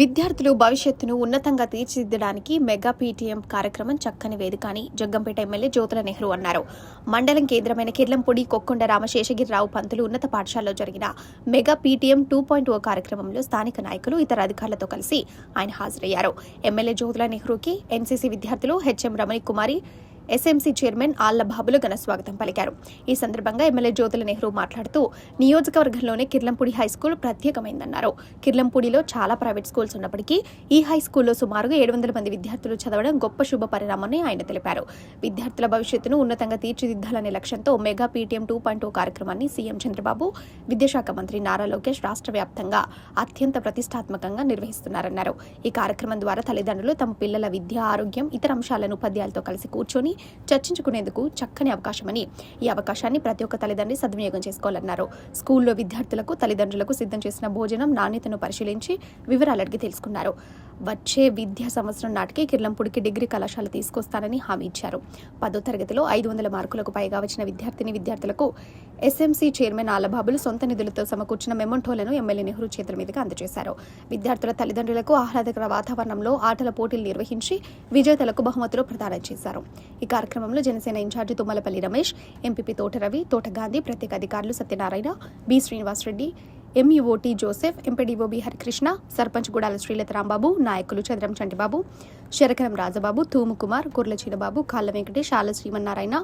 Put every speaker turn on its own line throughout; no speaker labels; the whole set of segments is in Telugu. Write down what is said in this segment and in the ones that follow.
విద్యార్థులు భవిష్యత్తును ఉన్నతంగా తీర్చిదిద్దడానికి మెగా పీటీఎం కార్యక్రమం చక్కని వేదిక అని జగ్గంపేట ఎమ్మెల్యే జ్యోతుల నెహ్రూ అన్నారు. మండలం కేంద్రమైన కిర్లంపూడి కొక్కొండ రామశేషగిరిరావు పంతులు ఉన్నత పాఠశాలలో జరిగిన mega PTM two point O కార్యక్రమంలో స్థానిక నాయకులు ఇతర అధికారులతో కలిసి ఆయన హాజరయ్యారు. ఎమ్మెల్యే జ్యోతుల నెహ్రూకి ఎన్సీసీ విద్యార్థులు HM Ramani Kumari SMC chairman Alla Babulu ఘన స్వాగతం పలికారు. ఈ సందర్భంగా ఎమ్మెల్యే జ్యోతుల నెహ్రూ మాట్లాడుతూ నియోజకవర్గంలోనే కిర్లంపూడి హై స్కూల్ ప్రత్యేకమైందన్నారు. కిర్లంపూడిలో చాలా ప్రైవేట్ స్కూల్స్ ఉన్నప్పటికీ ఈ హై స్కూల్లో సుమారుగా ఏడు వందల మంది విద్యార్థులు చదవడం గొప్ప శుభ పరిణామని ఆయన తెలిపారు. విద్యార్థుల భవిష్యత్తును ఉన్నతంగా తీర్చిదిద్దాలనే లక్ష్యంతో మెగా పీటీఎం టూ పాయింట్ కార్యక్రమాన్ని సీఎం చంద్రబాబు విద్యాశాఖ మంత్రి నారా లోకేష్ రాష్ట్ర వ్యాప్తంగా అత్యంత ప్రతిష్టాత్మకంగా నిర్వహిస్తున్నారన్నారు. ఈ కార్యక్రమం ద్వారా తల్లిదండ్రులు తమ పిల్లల విద్య ఆరోగ్యం ఇతర అంశాలను ఉపాధ్యాయులతో కలిసి కూర్చొని చర్చించుకునేందుకు చక్కని అవకాశమని ఈ అవకాశాన్ని ప్రతి ఒక్క తల్లిదండ్రి సద్వినియోగం చేసుకోవాలన్నారు. స్కూల్లో విద్యార్థులకు తల్లిదండ్రులకు సిద్ధం చేసిన భోజనం నాణ్యతను పరిశీలించి వివరాలు అడిగి తెలుసుకున్నారు. వచ్చే విద్యా సంవత్సరం నాటికి కిర్లంపూడికి డిగ్రీ కళాశాల తీసుకొస్తానని హామీ ఇచ్చారు. పదో తరగతిలో ఐదు వందల మార్కులకు పైగా వచ్చిన విద్యార్థిని విద్యార్థులకు ఎస్ఎంసీ చైర్మన్ ఆలబాబులు సొంత నిధులతో సమకూర్చిన మెమంటోలను ఎమ్మెల్యే నెహ్రూ చేతుల మీదుగా అందజేశారు. విద్యార్థుల తల్లిదండ్రులకు ఆహ్లాదకర వాతావరణంలో ఆటల పోటీలు నిర్వహించి విజేతలకు బహుమతులు ప్రదానం చేశారు. ఈ కార్యక్రమంలో జనసేన ఇన్ఛార్జి తుమ్మలపల్లి రమేష్ ఎంపీపీ తోట రవి తోట గాంధీ ప్రత్యేక అధికారులు Satyanarayana B Srinivasareddy MEO T Joseph MPDO B Harikrishna sarpanch Gudala Srilatha Rambabu నాయకులు చంద్రం చంటిబాబు శరకరం రాజబాబు తూము కుమార్ గుర్ల చీనబాబు కాళ్ళ వెంకటేష్ ఆల శ్రీమన్నారాయణ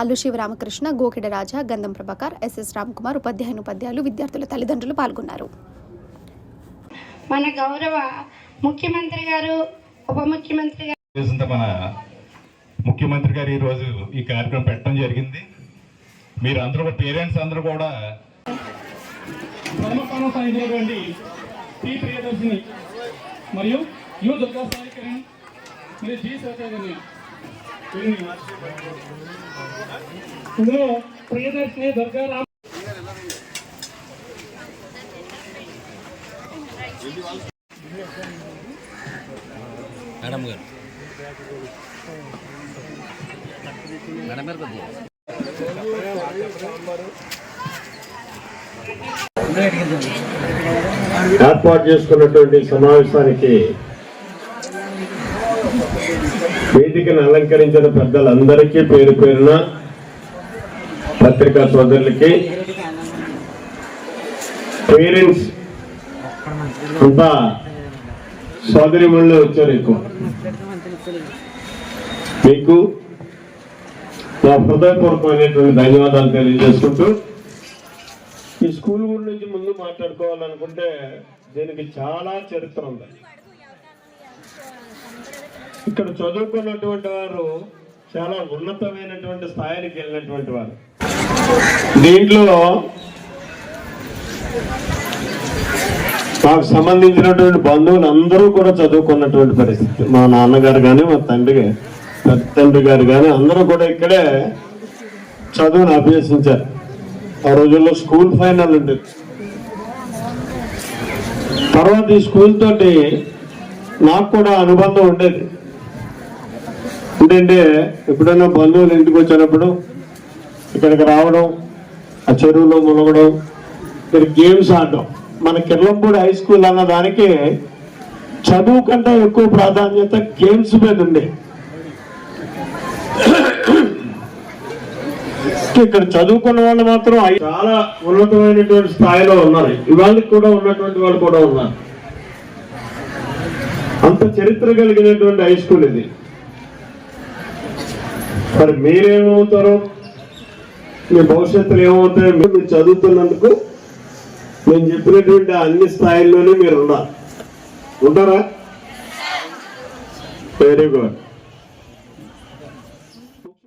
అల్లు శివరామకృష్ణ గోకెడ రాజా గంధం ప్రభాకర్ ఎస్ఎస్ రామ్కుమార్ ఉపాధ్యాయుని ఉపాధ్యాయులు విద్యార్థుల తల్లిదండ్రులు పాల్గొన్నారు.
మన గౌరవ ముఖ్యమంత్రి గారు ఉప ముఖ్యమంత్రి గారు.
మన ముఖ్యమంత్రి గారు ఈరోజు ఈ కార్యక్రమం పెట్టడం జరిగింది. మీరు అందరూ పేరెంట్స్ అందరూ కూడా
ధర్మస్థానం సాధించినటువంటి టి ప్రియదర్శిని మరియు యు దుర్గా సాయి కిరణ్ మరియు జి సత్యగారిని ఇందులో ప్రియదర్శిని దుర్గా రామ్
మేడం గారు. మేడం గారు
ఏర్పాటు చేసుకున్నటువంటి సమావేశానికి వేదికను అలంకరించిన పెద్దలందరికీ పేరు పేరున పత్రికా సోదరులకి పేరెంట్స్ అంతా సోదరిమణులు వచ్చారు ఎక్కువ. మీకు నా హృదయపూర్వకమైనటువంటి ధన్యవాదాలు తెలియజేసుకుంటూ ఈ స్కూల్ గురించి ముందు మాట్లాడుకోవాలనుకుంటే దీనికి చాలా చరిత్ర ఉంది. ఇక్కడ చదువుకున్నటువంటి వారు చాలా ఉన్నతమైనటువంటి స్థాయికి వెళ్ళినటువంటి వారు. దీంట్లో మాకు సంబంధించినటువంటి బంధువులు అందరూ కూడా చదువుకున్నటువంటి పరిస్థితి. మా నాన్నగారు కానీ మా తండ్రి పెద్ద తండ్రి గారు కానీ అందరూ కూడా ఇక్కడే చదువును అభ్యసించారు. ఆ రోజుల్లో స్కూల్ ఫైనల్ ఉండేది తర్వాత ఈ స్కూల్ తోటి నాకు కూడా అనుబంధం ఉండేది. ఏంటంటే ఎప్పుడైనా బంధువులు ఇంటికి వచ్చినప్పుడు ఇక్కడికి రావడం ఆ చెరువులో మునగడం ఇక్కడ గేమ్స్ ఆడడం. మన కిర్లంపూడి హై స్కూల్ అన్న దానికి చదువు కంటే ఎక్కువ ప్రాధాన్యత గేమ్స్ మీద ఉండే. ఇక్కడ చదువుకున్న వాళ్ళు మాత్రం చాలా ఉన్నతమైనటువంటి స్థాయిలో ఉన్నారు. ఇవాళ కూడా ఉన్నటువంటి వాళ్ళు కూడా ఉన్నారు. అంత చరిత్ర కలిగినటువంటి హై స్కూల్ ఇది. మరి మీరేమవుతారు మీ భవిష్యత్తులో ఏమవుతాయో మీరు చదువుతున్నందుకు నేను చెప్పినటువంటి అన్ని స్థాయిల్లోనే మీరు ఉన్నారు. ఉంటారా? Very good